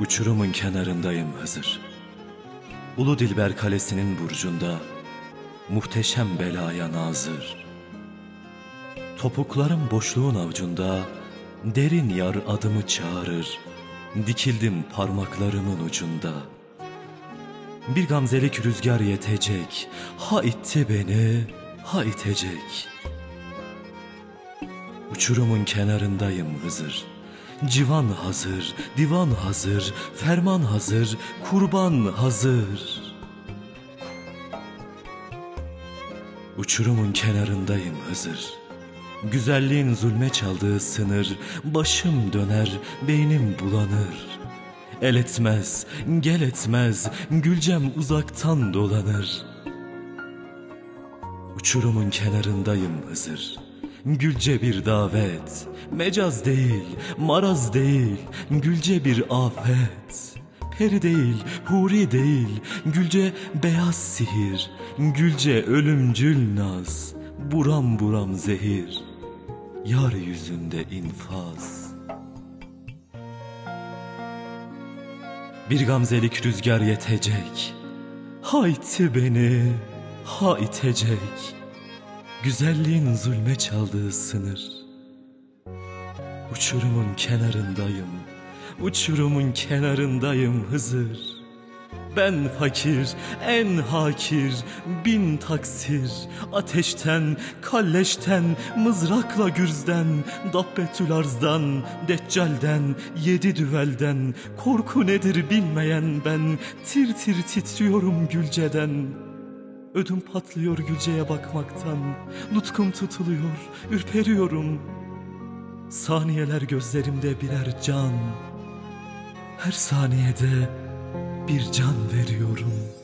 Uçurumun kenarındayım Hızır. Ulu Dilber Kalesi'nin burcunda muhteşem belaya nazır. Topuklarım boşluğun avucunda derin yar adımı çağırır. Dikildim parmaklarımın ucunda. Bir gamzelik rüzgar yetecek, ha itti beni, ha itecek. Uçurumun kenarındayım Hızır. Civan hazır, divan hazır, ferman hazır, kurban hazır. Uçurumun kenarındayım Hızır. Güzelliğin zulme çaldığı sınır, başım döner, beynim bulanır. El etmez, gel etmez, gülcem uzaktan dolanır. Uçurumun kenarındayım Hızır. Gülce bir davet, mecaz değil, maraz değil, gülce bir afet. Peri değil, huri değil, gülce beyaz sihir, gülce ölümcül naz, buram buram zehir, yar yüzünde infaz. Bir gamzelik rüzgar yetecek, ha itti beni, ha itecek. Güzelliğin zulme çaldığı sınır. Uçurumun kenarındayım, uçurumun kenarındayım Hızır. Ben fakir, en hakir, bin taksir, ateşten, kalleşten, mızrakla gürzden, dabbetül arzdan, deccalden, yedi düvelden, korku nedir bilmeyen ben, tir tir titriyorum gülceden. Ödüm patlıyor Gülce'ye bakmaktan. Nutkum tutuluyor, ürperiyorum. Saniyeler gözlerimde birer can. Her saniyede bir can veriyorum.''